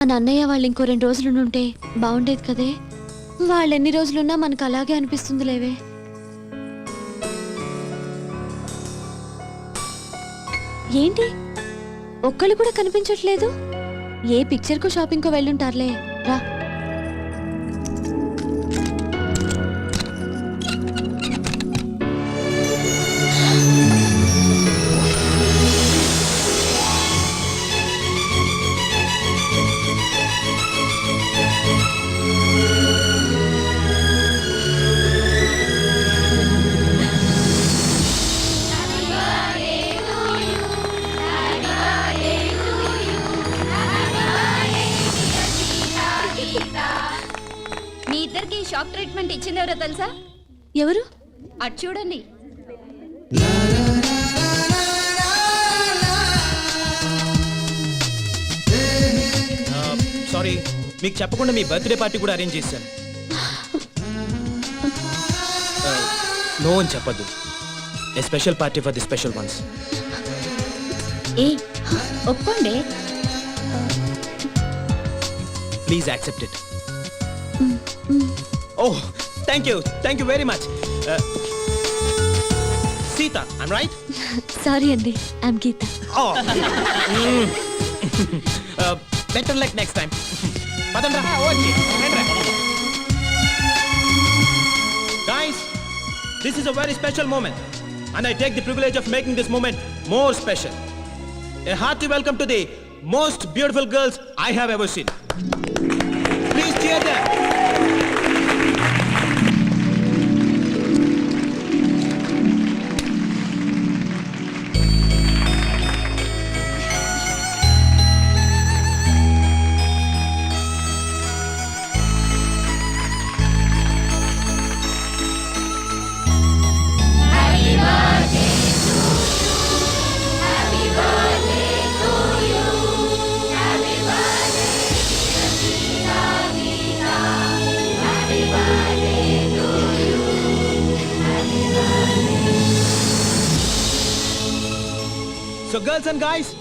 మన అన్నయ్య వాళ్ళు ఇంకో రెండు రోజులు ఉంటే బాగుండేది కదే. వాళ్ళు ఎన్ని రోజులున్నా మనకు అలాగే అనిపిస్తుంది లేవే ఏంటి? ఒక్కళ్ళు కూడా కనిపించట్లేదు? ఏ పిక్చర్కు షాపింగ్కో వెళ్ళుంటారులే. రా. తెలుసా ఎవరు? అటు చూడండి. సారీ మీకు చెప్పకుండా మీ బర్త్డే పార్టీ కూడా అరేంజ్ చేశాను. నో అని చెప్పద్దు. A special party for the special ones ఏ ఒప్పుకోండి. Please accept it oh thank you thank you very much Sita I'm right sorry అండి I'm Geeta Oh. Better like next time పదండ్రా guys this is a very special moment and I take the privilege of making this moment more special a hearty welcome to the most beautiful girls I have ever seen please cheer them. So, girls and guys,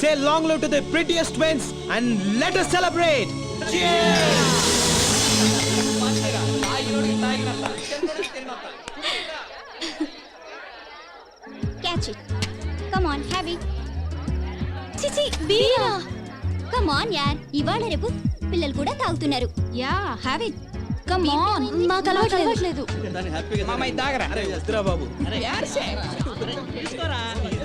say long live to the prettiest twins and let us celebrate. Cheers! Catch it come on have it చిచి బీరా come on యార్ ఇవాళ రేపు పిల్లలు కూడా తాగుతున్నారు. Yeah have it come on మాకు అలవాటు వద్దురా బాబు.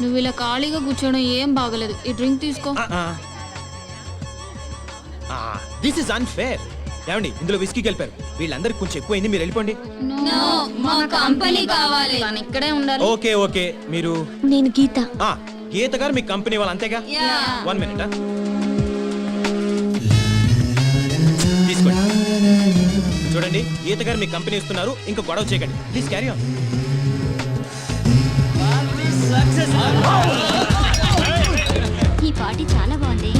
నువ్వు ఇలా ఖాళీగా కూర్చోవడం ఏం బాగలేదు. ఈ డ్రింక్ తీసుకో. దిస్ ఇస్ అన్ఫేర్ ఏమండి ఇందులో విస్కీ కలిపారు. వీళ్ళందరికి కొంచెం ఎక్కువైంది మీరు వెళ్ళిపోండి. మా కంపెనీ కావాలి. ఇక్కడే ఉండాలి. Okay okay. మీరు నేను గీత. ఆ, గీత గారు మీ కంపెనీ వాళ్ళు అంతేగా? వన్ మినిట్ తీసుకోండి. చూడండి గీత గారు మీ కంపెనీ ఇస్తున్నారు. ఇంకా గొడవ చేయకండి. ప్లీజ్ క్యారీ ఆన్ ఈ పార్టీ చాలా బాగుంది.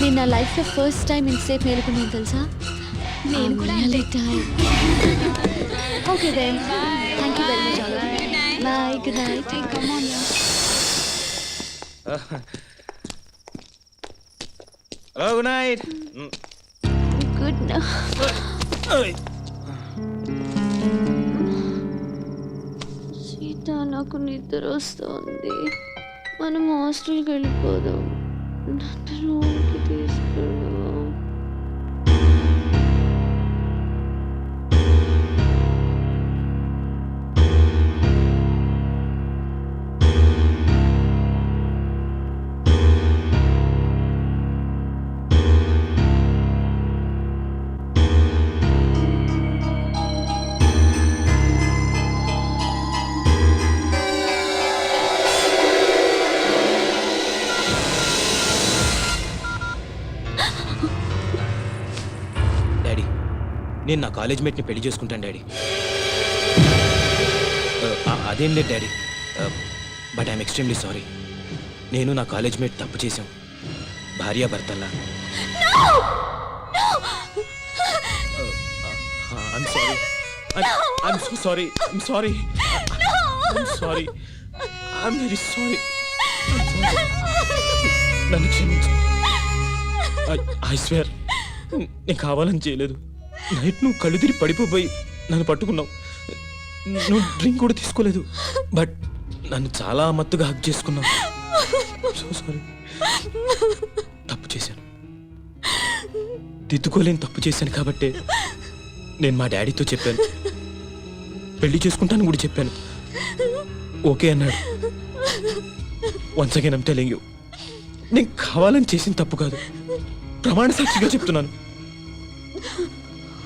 నేను నా లైఫ్లో ఫస్ట్ టైం ఇంతసేపు మేలుకున్నాను తెలుసా? నేను కూడా okay then thank you very much bye good night hello good night good Sita నాకు నిద్ర వస్తుంది. మనం హాస్టల్కి వెళ్ళిపోదాం. నన్ను రూమ్కి తీసుకెళ్ళు. నేను నా కాలేజ్ మేట్ని పెళ్ళి చేసుకుంటాను డాడీ. అదేం లేదు daddy. But I'm extremely sorry. నేను నా కాలేజ్ మేట్ తప్పు చేశాం. భార్యాభర్తల్లా I'm sorry I'm so sorry I'm sorry I'm sorry I'm very sorry నన్ను క్షమించు. ఐ స్వేర్ నేను కావాలని చేయలేదు. నైట్ నువ్వు కళ్ళు తిరిగి పడిపోయి నన్ను పట్టుకున్నావు. నువ్వు డ్రింక్ కూడా తీసుకోలేదు. బట్ నన్ను చాలా మత్తుగా హక్ చేసుకున్నావు. సో సారీ తప్పు చేశాను. దిద్దుకోలేని తప్పు చేశాను కాబట్టే నేను మా డాడీతో చెప్పాను. పెళ్ళి చేసుకుంటాను కూడా చెప్పాను. ఓకే అన్నాడు. Once again I'm telling you నేను కావాలని చేసిన తప్పు కాదు. ప్రమాణ సాక్షిగా చెప్తున్నాను.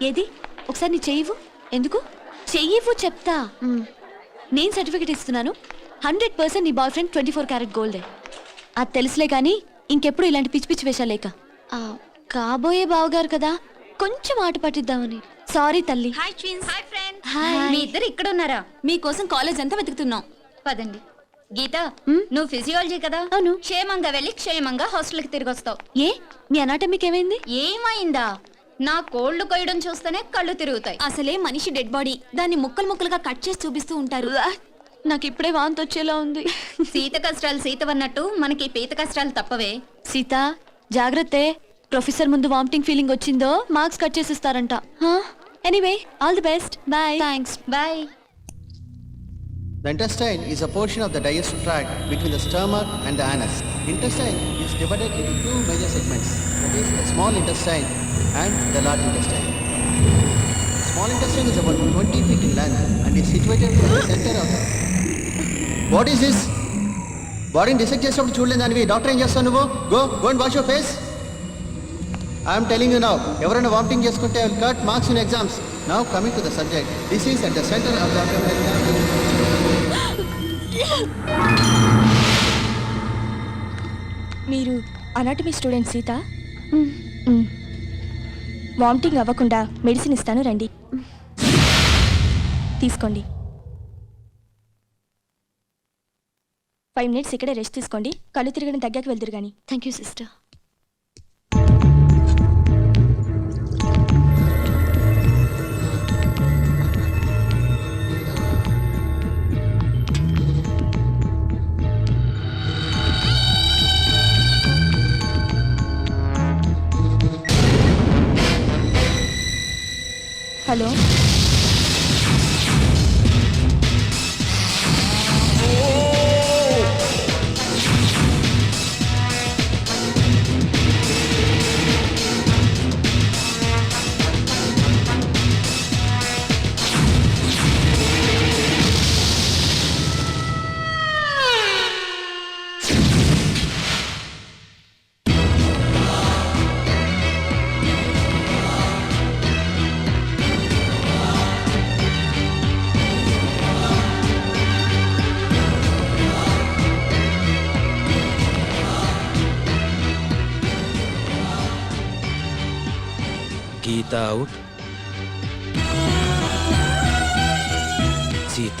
ఏది? ఒకసారి నీ చెయ్యివు ఎందుకు? చెయ్యివు చెప్తా. నేను సర్టిఫికెట్ ఇస్తున్నాను. హండ్రెడ్ పర్సెంట్ నీ boyfriend twenty four carat గోల్డే. అది తెలుసులే కానీ ఇంకెప్పుడు ఇలాంటి పిచ్చి పిచ్చి వేషాలేక ఆ, కాబోయే బావగారు కదా కొంచెం ఆట పట్టిద్దామని. సారీ తల్లి. Hi twins hi friend hi. మీ ఇద్దరు ఇక్కడ ఉన్నారా మీకోసం కాలేజ్ అంతా వెతుకుతున్నాం. పదండి. గీత? నువ్వు ఫిజియాలజీ కదా? అవును. క్షేమంగా వెళ్ళి క్షేమంగా హాస్టల్కి తిరిగి వస్తావు ఏ? మీ అనాటమీకి ఏమైంది? ఏమైందా? నా కోళ్ళు కొయ్యడం చూస్తేనే కళ్ళు తిరుగుతాయి. అసలే మనిషి డెడ్ బాడీ దాన్ని ముక్కలు ముక్కలుగా కట్ చేసి చూపిస్తూ ఉంటారు. నాకు ఇప్పుడే వాంతి వచ్చేలా ఉంది. సీత కష్టాలు సీతవన్నట్టు మనకి పీత కష్టాలు తప్పవే. సీత జాగ్రత్తే. ప్రొఫెసర్ ముందు వామిటింగ్ ఫీలింగ్ వచ్చిందో marks cut చేసిస్తారంట anyway all the best bye thanks bye The intestine is a portion of the digestive tract between the stomach and the anus. Intestine is divided into two major segments, that is the small intestine and the large intestine. The Small intestine is about 20 feet in length and is situated in the center of the... What is this? బాడీని dissect చేసినప్పుడు చూడలేదు దానివి doctor ఏం చేస్తావు నువ్వు go go and wash your face I'm telling you now ఎవరైనా vomiting చేసుకుంటే cut marks in exams now coming to the subject this is at the centre of the మీరు అనాటమీ స్టూడెంట్ సీత? వామిటింగ్ అవ్వకుండా medicine ఇస్తాను రండి. తీసుకోండి. Five minutes ఇక్కడే rest తీసుకోండి. కళ్ళు తిరగడం తగ్గాక వెళ్తురు కానీ thank you sister hello Geeta out Sita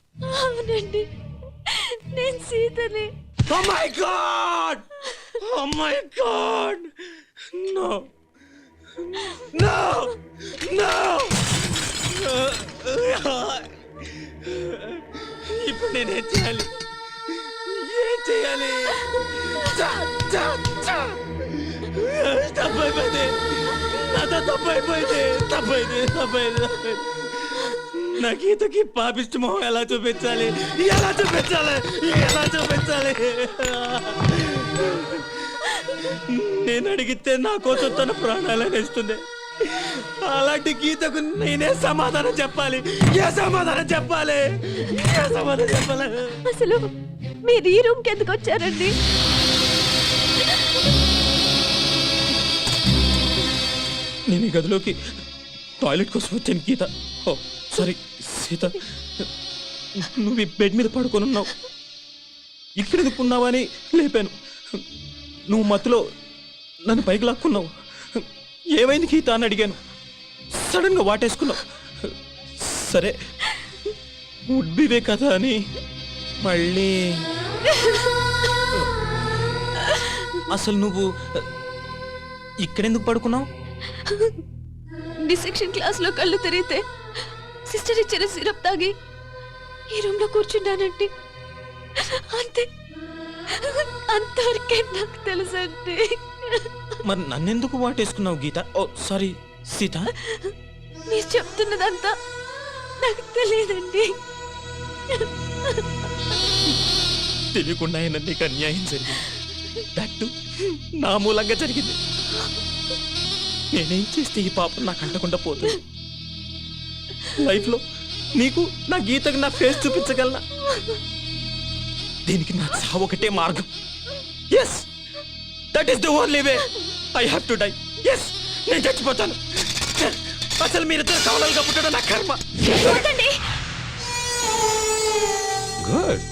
అవునండి. నేను సీతని. ఓ my God oh my God no no no ఇప్పుడు నేనేం చేయాలి? ఏం చేయాలి? తప్పైపోయింది. నాతో తప్పైపోయింది. తప్పైంది తప్పైంది తప్పైంది నా గీతకి పాపిష్టి మొహం ఎలా చూపించాలి? ఎలా చూపించాలి? ఎలా చూపించాలి? నేను అడిగితే నా కోసం తన ప్రాణాలను ఇస్తుంది అలాంటి గీతకు నేనే సమాధానం చెప్పాలి. ఏ సమాధానం చెప్పాలి? ఏ సమాధానం చెప్పాలి? అసలు మీరు ఈ రూమ్కి ఎందుకు వచ్చారండి? నేను ఈ గదిలోకి టాయిలెట్ కోసం వచ్చాను గీత. ఓ సారీ సీత నువ్వు ఈ బెడ్ మీద పడుకొని ఉన్నావు. ఇక్కడ ఎందుకున్నావని లేపాను. నువ్వు మత్తులో నన్ను పైకి లాక్కున్నావు. ఏమైంది గీత అని అడిగాను. సడన్గా వాటేసుకున్నావు. సరే ఉడ్బివే కదా అని మళ్ళీ. అసలు నువ్వు ఇక్కడెందుకు పడుకున్నావు? డిసెక్షన్ క్లాస్లో కళ్ళు తెరిగితే సిస్టర్ ఇచ్చిన సిరప్ తాగి ఈ రూమ్లో కూర్చున్నానండి అంతే. అంతవరకే నాకు తెలుసండి మరి నన్నెందుకు వాటేసుకున్నావు గీత? ఓ సారీ సీత. మీరు చెప్తున్నదంతా నాకు తెలియదండి. తెలియకుండా అయినా నీకు అన్యాయం జరిగింది. దట్టు నా మూలంగా జరిగింది. నేనేం చేస్తే ఈ పాపం నాకు అంటకుండా పోతుంది? లైఫ్లో నీకు నా గీతకు నా ఫేస్ చూపించగలనా? దీనికి నా చావు ఒకటే మార్గం. Yes that is the only way I have to die yes నేను చచ్చిపోతాను. అసలు మీరిద్దరు కవలలుగా పుట్టడం నా కర్మ. గుడ్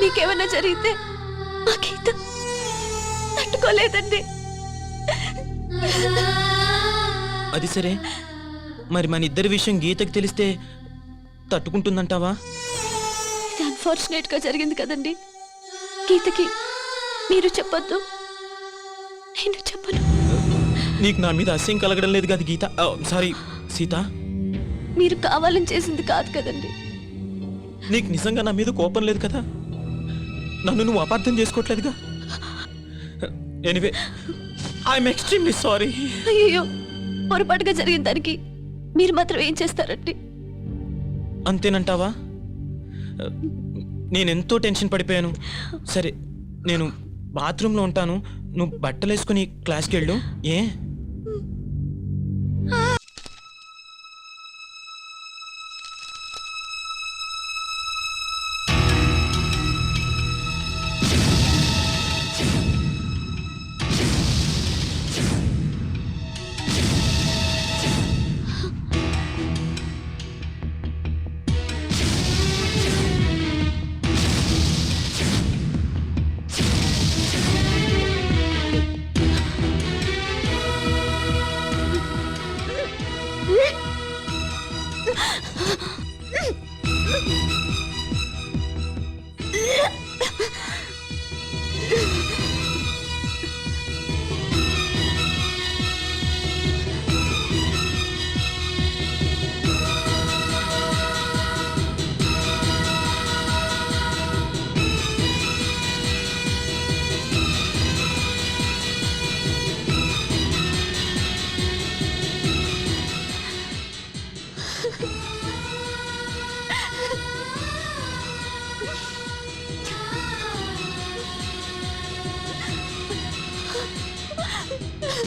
మీకేమన్నా జరిగితే మా గీత తట్టుకోలేదండి. అది సరే. మరి మన ఇద్దరి విషయం గీతకి తెలిస్తే తట్టుకుంటుందంటావా? ఇది అన్ఫార్చునేట్గా జరిగింది కదండి. గీతకి మీరు చెప్పొద్దు. నేను చెప్పను. నీకు నా మీద అసహ్యం కలగడం లేదు కదా గీత? సారీ సీత. మీరు కావాలని చేసింది కాదు కదండి. నీకు నిజంగా నా మీద కోపం లేదు కదా? నన్ను నువ్వు అపార్థం చేసుకోవట్లేదుగా? ఎనివే ఐఎమ్ ఎక్స్ట్రీమ్లీ సారీ అయ్యో పొరపాటుగా జరిగిన దానికి మీరు మాత్రం ఏం చేస్తారండి? అంతేనంటావా? నేను ఎంతో టెన్షన్ పడిపోయాను. సరే నేను బాత్రూంలో ఉంటాను. నువ్వు బట్టలు వేసుకుని క్లాస్కి వెళ్ళు. ఏ?